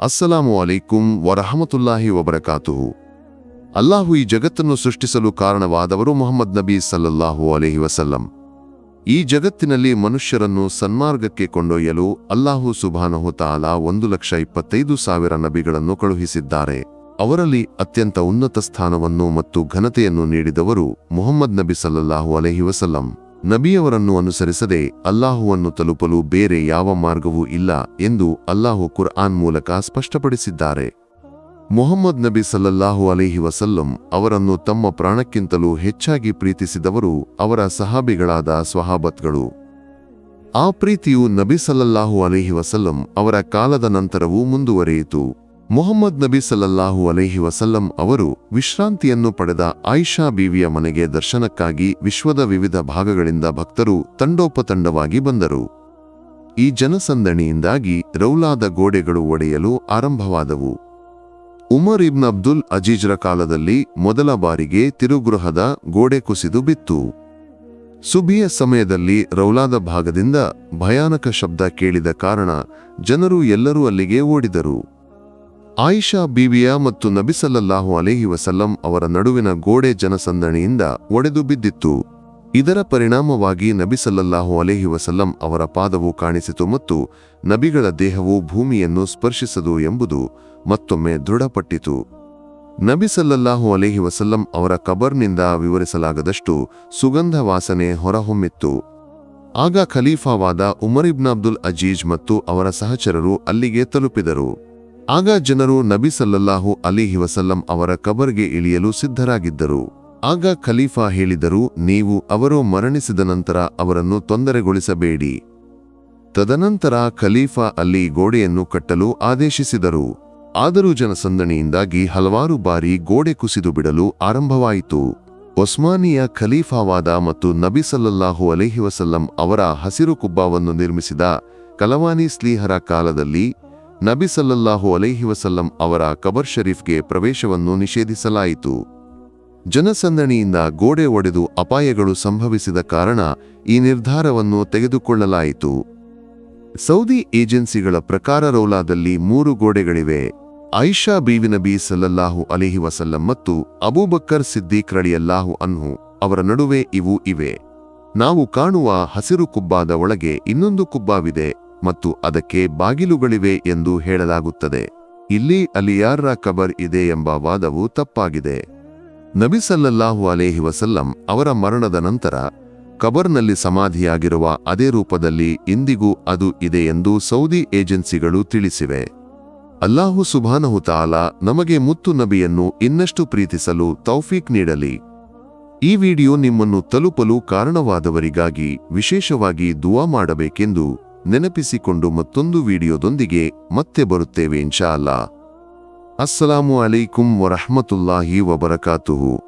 ಅಸ್ಸಲಾಮು ಅಲೈಕುಂ ವರಹಮತುಲ್ಲಾಹಿ ವಬರಕಾತುಹು. ಅಲ್ಲಾಹು ಈ ಜಗತ್ತನ್ನು ಸೃಷ್ಟಿಸಲು ಕಾರಣವಾದವರು ಮೊಹಮ್ಮದ್ ನಬಿ ಸಲ್ಲಲ್ಲಾಹು ಅಲೈಹಿ ವಸಲ್ಲಂ. ಈ ಜಗತ್ತಿನಲ್ಲಿ ಮನುಷ್ಯರನ್ನು ಸನ್ಮಾರ್ಗಕ್ಕೆ ಕೊಂಡೊಯ್ಯಲು ಅಲ್ಲಾಹು ಸುಬಾನಹು ತಾಲಾ ಒಂದು ಲಕ್ಷ ಇಪ್ಪತ್ತೈದು ಸಾವಿರ ನಬಿಗಳನ್ನು ಕಳುಹಿಸಿದ್ದಾರೆ. ಅವರಲ್ಲಿ ಅತ್ಯಂತ ಉನ್ನತ ಸ್ಥಾನವನ್ನು ಮತ್ತು ಘನತೆಯನ್ನು ನೀಡಿದವರು ಮೊಹಮ್ಮದ್ ನಬಿ ಸಲ್ಲಲ್ಲಾಹು ಅಲೈಹಿ ವಸಲ್ಲಂ. ನಬಿಯವರನ್ನು ಅನುಸರಿಸದೆ ಅಲ್ಲಾಹುವನ್ನು ತಲುಪಲು ಬೇರೆ ಯಾವ ಮಾರ್ಗವೂ ಇಲ್ಲ ಎಂದು ಅಲ್ಲಾಹು ಕುರ್ಆನ್ ಮೂಲಕ ಸ್ಪಷ್ಟಪಡಿಸಿದ್ದಾರೆ. ಮೊಹಮ್ಮದ್ ನಬಿ ಸಲ್ಲಲ್ಲಾಹು ಅಲಿಹಿ ವಸಲ್ಲಂ ಅವರನ್ನು ತಮ್ಮ ಪ್ರಾಣಕ್ಕಿಂತಲೂ ಹೆಚ್ಚಾಗಿ ಪ್ರೀತಿಸಿದವರು ಅವರ ಸಹಾಬಿಗಳಾದ ಸ್ವಹಾಬತ್ಗಳು. ಆ ಪ್ರೀತಿಯು ನಬಿ ಸಲ್ಲಲ್ಲಾಹು ಅಲಿಹಿ ವಸಲ್ಲಂ ಅವರ ಕಾಲದ ನಂತರವೂ ಮುಂದುವರಿಯಿತು. ಮೊಹಮ್ಮದ್ ನಬಿ ಸಲ್ಲಲ್ಲಾಹು ಅಲೈಹಿ ವಸಲ್ಲಂ ಅವರು ವಿಶ್ರಾಂತಿಯನ್ನು ಪಡೆದ ಆಯಿಷಾ ಬೀವಿಯ ಮನೆಗೆ ದರ್ಶನಕ್ಕಾಗಿ ವಿಶ್ವದ ವಿವಿಧ ಭಾಗಗಳಿಂದ ಭಕ್ತರು ತಂಡೋಪತಂಡವಾಗಿ ಬಂದರು. ಈ ಜನಸಂದಣಿಯಿಂದಾಗಿ ರೌಲಾದ ಗೋಡೆಗಳು ಒಡೆಯಲು ಆರಂಭವಾದವು. ಉಮರ್ ಇಬ್ನ್ ಅಬ್ದುಲ್ ಅಜೀಜ್ರ ಕಾಲದಲ್ಲಿ ಮೊದಲ ಬಾರಿಗೆ ತಿರುಗೃಹದ ಗೋಡೆ ಕುಸಿದು ಬಿತ್ತು. ಸುಬಿಯ ಸಮಯದಲ್ಲಿ ರೌಲಾದ ಭಾಗದಿಂದ ಭಯಾನಕ ಶಬ್ದ ಕೇಳಿದ ಕಾರಣ ಜನರು ಎಲ್ಲರೂ ಅಲ್ಲಿಗೆ ಓಡಿದರು. ಆಯಿಷಾ ಬೀವಿಯ ಮತ್ತು ನಬಿಸಲ್ಲಲ್ಲಾಹು ಅಲೇಹಿ ವಸಲ್ಲಂ ಅವರ ನಡುವಿನ ಗೋಡೆ ಜನಸಂದಣಿಯಿಂದ ಒಡೆದು ಬಿದ್ದಿತ್ತು. ಇದರ ಪರಿಣಾಮವಾಗಿ ನಬಿಸಲ್ಲಲ್ಲಾಹು ಅಲೇಹಿ ವಸಲ್ಲಂ ಅವರ ಪಾದವು ಕಾಣಿಸಿತು ಮತ್ತು ನಬಿಗಳ ದೇಹವು ಭೂಮಿಯನ್ನು ಸ್ಪರ್ಶಿಸದು ಎಂಬುದು ಮತ್ತೊಮ್ಮೆ ದೃಢಪಟ್ಟಿತು. ನಬಿಸಲ್ಲಲ್ಲಾಹು ಅಲೇಹಿ ವಸಲ್ಲಂ ಅವರ ಕಬರ್ನಿಂದ ವಿವರಿಸಲಾಗದಷ್ಟು ಸುಗಂಧ ವಾಸನೆ ಹೊರಹೊಮ್ಮಿತ್ತು. ಆಗ ಖಲೀಫಾವಾದ ಉಮರ್ ಇಬ್ನ್ ಅಬ್ದುಲ್ ಅಜೀಜ್ ಮತ್ತು ಅವರ ಸಹಚರರು ಅಲ್ಲಿಗೆ ತಲುಪಿದರು. ಆಗ ಜನರು ನಬಿ ಸಲ್ಲಲ್ಲಾಹು ಅಲಿಹಿ ವಸಲ್ಲಂ ಅವರ ಕಬರ್ಗೆ ಇಳಿಯಲು ಸಿದ್ಧರಾಗಿದ್ದರು. ಆಗ ಖಲೀಫಾ ಹೇಳಿದರು, ನೀವು ಅವರು ಮರಣಿಸಿದ ನಂತರ ಅವರನ್ನು ತೊಂದರೆಗೊಳಿಸಬೇಡಿ. ತದನಂತರ ಖಲೀಫಾ ಅಲ್ಲಿ ಗೋಡೆಯನ್ನು ಕಟ್ಟಲು ಆದೇಶಿಸಿದರು. ಆದರೂ ಜನಸಂದಣಿಯಿಂದಾಗಿ ಹಲವಾರು ಬಾರಿ ಗೋಡೆ ಕುಸಿದು ಬಿಡಲು ಆರಂಭವಾಯಿತು. ಒಸ್ಮಾನಿಯ ಖಲೀಫಾವಾದ ಮತ್ತು ನಬಿ ಸಲ್ಲಲ್ಲಾಹು ಅಲಿಹಿ ವಸಲ್ಲಂ ಅವರ ಹಸಿರು ಕುಬ್ಬಾವನ್ನು ನಿರ್ಮಿಸಿದ ಕಲವಾನಿ ಸ್ಲೀಹರ ಕಾಲದಲ್ಲಿ ನಬಿ ಸಲ್ಲಲ್ಲಾಹು ಅಲೈಹಿ ವಸಲ್ಲಂ ಅವರ ಕಬರ್ ಶರೀಫ್ಗೆ ಪ್ರವೇಶವನ್ನು ನಿಷೇಧಿಸಲಾಯಿತು. ಜನಸಂದಣಿಯಿಂದ ಗೋಡೆ ಒಡೆದು ಅಪಾಯಗಳು ಸಂಭವಿಸಿದ ಕಾರಣ ಈ ನಿರ್ಧಾರವನ್ನು ತೆಗೆದುಕೊಳ್ಳಲಾಯಿತು. ಸೌದಿ ಏಜೆನ್ಸಿಗಳ ಪ್ರಕಾರ ರೌಲಾದಲ್ಲಿ ಮೂರು ಗೋಡೆಗಳಿವೆ. ಐಷಾ ಬೀವಿನಬಿ ಸಲ್ಲಲ್ಲಾಹು ಅಲಿಹಿ ವಸಲ್ಲಂ ಮತ್ತು ಅಬೂಬಕ್ಕರ್ ಸಿದ್ದೀಕ್ ರಳಿಯಲ್ಲಾಹು ಅನ್ಹು ಅವರ ನಡುವೆ ಇವು ಇವೆ. ನಾವು ಕಾಣುವ ಹಸಿರು ಕುಬ್ಬಾದ ಒಳಗೆ ಇನ್ನೊಂದು ಕುಬ್ಬಾವಿದೆ. ಮತ್ತು ಅದಕ್ಕೆ ಬಾಗಿಲುಗಳಿವೆ ಎಂದು ಹೇಳಲಾಗುತ್ತದೆ. ಇಲ್ಲಿ ಅಲಿಯಾರ್ರ ಕಬರ್ ಇದೆ ಎಂಬ ವಾದವು ತಪ್ಪಾಗಿದೆ. ನಬಿ ಸಲ್ಲಲ್ಲಾಹು ಅಲೇಹಿ ವಸಲ್ಲಂ ಅವರ ಮರಣದ ನಂತರ ಕಬರ್ನಲ್ಲಿ ಸಮಾಧಿಯಾಗಿರುವ ಅದೇ ರೂಪದಲ್ಲಿ ಇಂದಿಗೂ ಅದು ಇದೆ ಎಂದು ಸೌದಿ ಏಜೆನ್ಸಿಗಳು ತಿಳಿಸಿವೆ. ಅಲ್ಲಾಹು ಸುಭಾನಹು ತಾಲಾ ನಮಗೆ ಮುತ್ತು ನಬಿಯನ್ನು ಇನ್ನಷ್ಟು ಪ್ರೀತಿಸಲು ತೌಫೀಕ್ ನೀಡಲಿ. ಈ ವಿಡಿಯೋ ನಿಮ್ಮನ್ನು ತಲುಪಲು ಕಾರಣವಾದವರಿಗಾಗಿ ವಿಶೇಷವಾಗಿ ದುವಾ ಮಾಡಬೇಕೆಂದು ನೆನಪಿಸಿಕೊಂಡು ಮತ್ತೊಂದು ವಿಡಿಯೋದೊಂದಿಗೆ ಮತ್ತೆ ಬರುತ್ತೇವೆ ಇನ್ಶಾ ಅಲ್ಲಾ ಅಸ್ಸಲಾಮು ಅಲೈಕುಂ ವರಹಮತುಲ್ಲಾಹಿ ವಬರಕಾತುಹು.